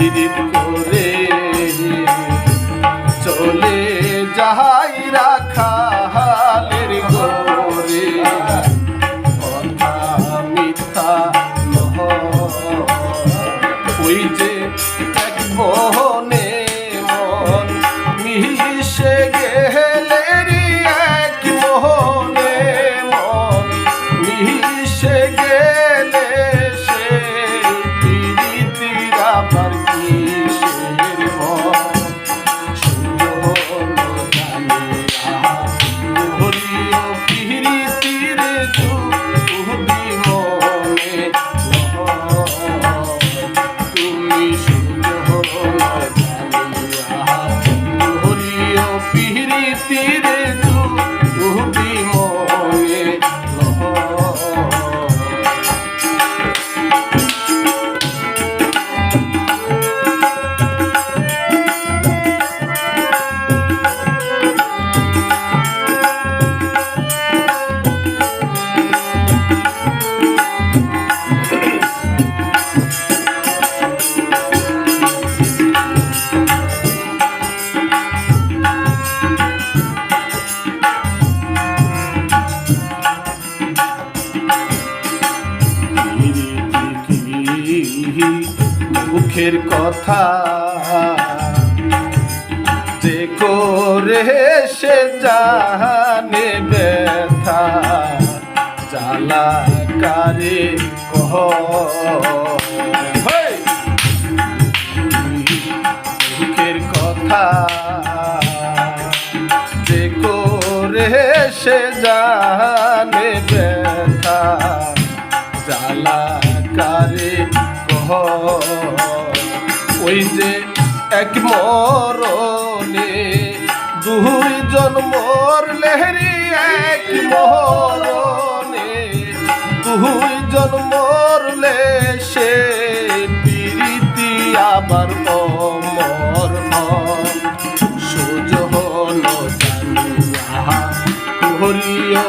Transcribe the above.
হিরিম করে চলে যাহাই রাখা হালের গোরে কথা মিথ্যা নহ ওই যে এক বহনে মন মিশে গেলে দুঃখের কথা যে করে সে জানে ব্যথা, জ্বালা কারে কহ! দুঃখের কথা যে করে সে জানে যে এক মরণে, দুই জন্মর লেহরি এক মরণে, দুই জন্মর সে প্রীতি আবার অমর সুজন জানিয়া করিও